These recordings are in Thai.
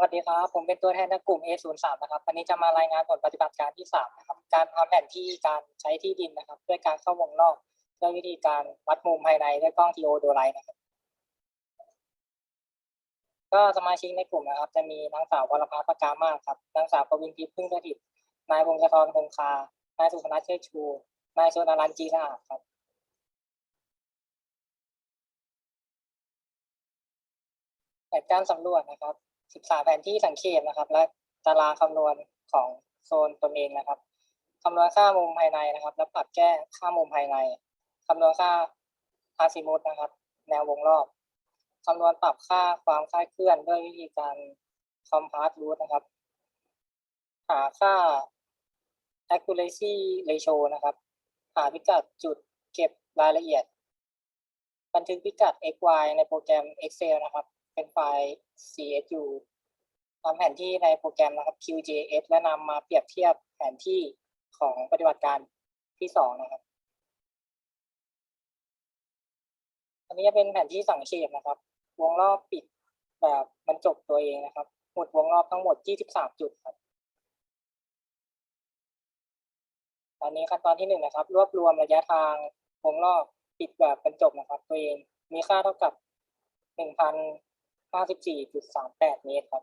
วัสดีครับ ผมเป็นตัวแทนจากกลุ่ม A03 นะครับวันนี้จะมารายงานผลปฏิบัติการที่3นะครับ การทำแผนที่การใช้ที่ดินนะครับ ด้วยการเข้าวงรอบด้วยวิธีการวัดมุมภายในด้วยกล้องทีโอโดไลนะครับ ก็สมาชิกในกลุ่มนะครับ จะมีนางสาววรภาประกามาศครับ นางสาวประวินทิพย์พึ่งสถิต นายพงศธรคงคา นายสุพนัทเชิดชู นายโชนรันจีสะอาดครับแผนการสำรวจนะครับ ศึกษาแผนที่สังเขปนะครับ และตารางคำนวณของโซนตนเองนะครับคำนวณค่ามุมภายในนะครับ แล้วปรับแก้ค่ามุมภายในคำนวณค่าอาซิมุตนะครับ แนววงรอบคำนวณปรับค่าความคลาดเคลื่อนด้วยวิธีการคอมพาสรูทนะครับ หาค่า accuracy ratio นะครับ หาพิกัดจุดเก็บรายละเอียด บันทึกพิกัด x y ในโปรแกรม Excel นะครับ เป็นไฟล์ CSU ทำแผนที่ในโปรแกรมนะครับ QGIS และนำมาเปรียบเทียบแผนที่ของปฏิบัติการที่สองนะครับ อันนี้จะเป็นแผนที่สังเขปนะครับ วงรอบปิดแบบบรรจบตัวเองนะครับ หมดวงรอบทั้งหมด 23 จุดครับ ตอนนี้ขั้นตอนที่หนึ่งนะครับ รวบรวมระยะทางวงรอบปิดแบบบรรจบนะครับ ตัวเองมีค่าเท่ากับ 54.38 เมตรครับ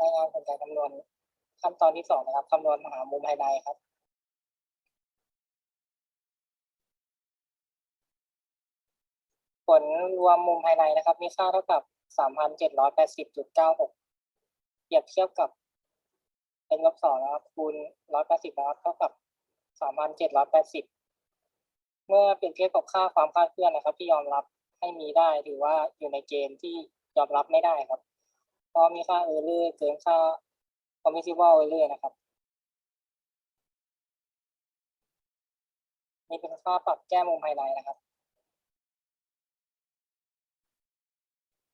รายงานผลการคำนวณขั้นตอนที่สองนะครับคำนวณหามุมภายในครับผลรวมมุมภายในนะครับ มีค่าเท่ากับ 3,780.96เปรียบเทียบกับเป็นลบสองนะครับคูณ180นะครับเท่ากับ 3,780 เมื่อเปรียบเทียบกับค่าความคลาดเคลื่อนนะครับ ที่ยอมรับให้มีได้ถือว่าอยู่ในเกณฑ์ที่ยอมรับไม่ได้ครับ เพราะมีค่าเออร์เลอร์เกินค่า permissible error นะครับนี่เป็นค่าปรับแก้มุมภายในนะครับ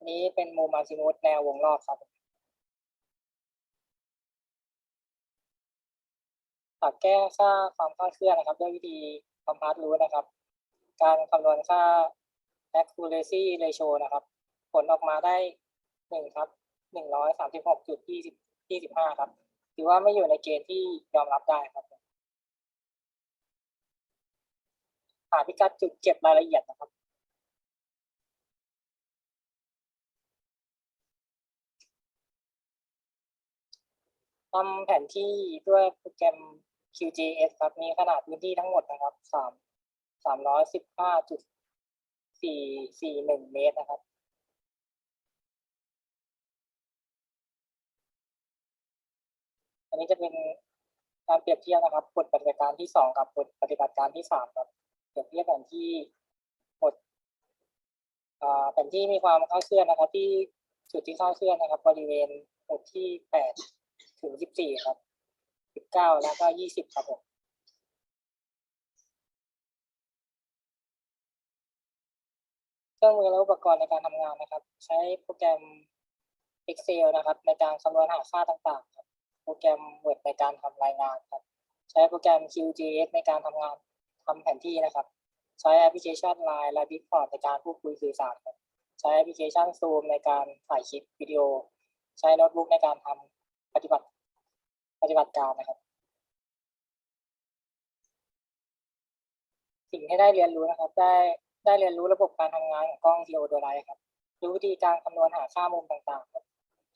นนี้เป็นมุมอาซิมุตแนววงรอบครับปรับแก้ค่าความคลาดเคลื่อนนะครับ ด้วยวิธี คอมพาร์สรูทนะครับ การคำนวณค่า accuracy ratio นะครับ ผลออกมาได้หนึ่งครับหนึ่งร้อยสามสิบหกจุดยี่สิบยี่สิบห้าครับ ถือว่าไม่อยู่ในเกณฑ์ที่ยอมรับได้ครับหาพิกัดจุดเก็บรายละเอียดนะครับทำแผนที่ด้วยโปรแกรม QGIS ครับ มีขนาดพื้นที่ทั้งหมดนะครับสามสามร้อยสิบห้าจุดสี่สี่หนึ่งเมตรนะครับ อันนี้จะเป็นการเปรียบเทียบนะครับบทปฏิบัติการที่สองกับบทปฏิบัติการที่สามครับ เปรียบเทียบแผนที่บทแผนที่มีความคลาดเคลื่อนนะครับ ที่จุดที่คลาดเคลื่อนนะครับ บริเวณหมดที่แปดถึงสิบสี่ครับ สิบเก้าแล้วก็ยี่สิบครับผมเครื่องมือและอุปกรณ์ในการทำงานนะครับ ใช้โปรแกรม Excel นะครับ ในการคำนวณหาค่าต่างๆครับโปรแกรม Word ในการทำรายงานครับ ใช้โปรแกรม QGIS ในการทำงานทำแผนที่นะครับ ใช้แอปพลิเคชัน Line และ Discord ในการพูดคุยสื่อสารครับใช้แอปพลิเคชัน Zoom ในการถ่ายคลิปวิดีโอ ใช้โน้ตบุ๊กในการทำปฏิบัติ ปฏิบัติการนะครับ สิ่งที่ได้เรียนรู้นะครับ ได้ได้เรียนรู้ระบบการทำงานของกล้อง TO โดไลครับ รู้วิธีการคำนวณหาค่ามุมต่างๆครับ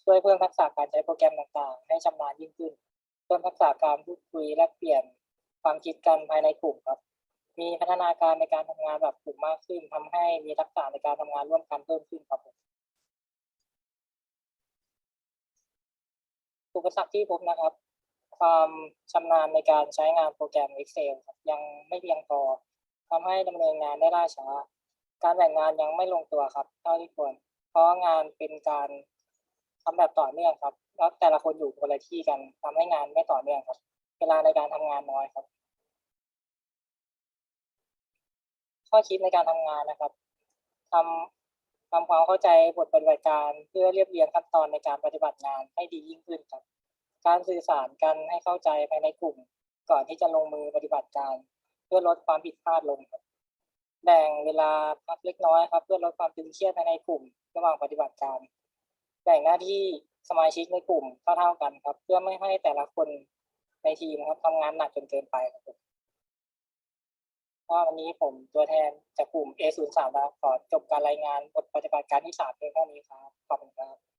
ช่วยเพิ่มทักษะการใช้โปรแกรมต่างๆ ให้ชำนาญยิ่งขึ้น เพิ่มทักษะการพูดคุยและเปลี่ยนความคิดกันภายในกลุ่มครับ มีพัฒนาการในการทำงานแบบกลุ่มมากขึ้นทำให้มีทักษะในการทำงานร่วมกันเพิ่มขึ้นครับผมอุปสรรคที่พบนะครับ ความชำนาญในการใช้งานโปรแกรม Excel ครับยังไม่เพียงพอทำให้ดำเนินงานได้ล่าช้า การแบ่งงานยังไม่ลงตัวครับเท่าที่ควร เพราะงานเป็นการทำแบบต่อเนื่องครับ แล้วแต่ละคนอยู่คนละที่กันทำให้งานไม่ต่อเนื่องครับ เวลาในการทำงานน้อยครับ ข้อคิดในการทำงานนะครับทำทำความเข้าใจบทปฏิบัติการเพื่อเรียบเรียงขั้นตอนในการปฏิบัติงานให้ดียิ่งขึ้นครับ การสื่อสารกันให้เข้าใจภายในกลุ่ม ก่อนที่จะลงมือปฏิบัติการ เพื่อลดความผิดพลาดลงครับแบ่งเวลาพักเล็กน้อยครับ เพื่อลดความตึงเครียดภายในกลุ่ม ระหว่างปฏิบัติการ แบ่งหน้าที่สมาชิกในกลุ่มเท่าๆกันครับ เพื่อไม่ให้แต่ละคนในทีมครับทำงานหนักจนเกินไปครับก็วันนี้ผมตัวแทนจากกลุ่ม A03 นะครับขอจบการรายงานบทปฏิบัติการที่สาเพียงเท่านี้ครับ ขอบคุณครับ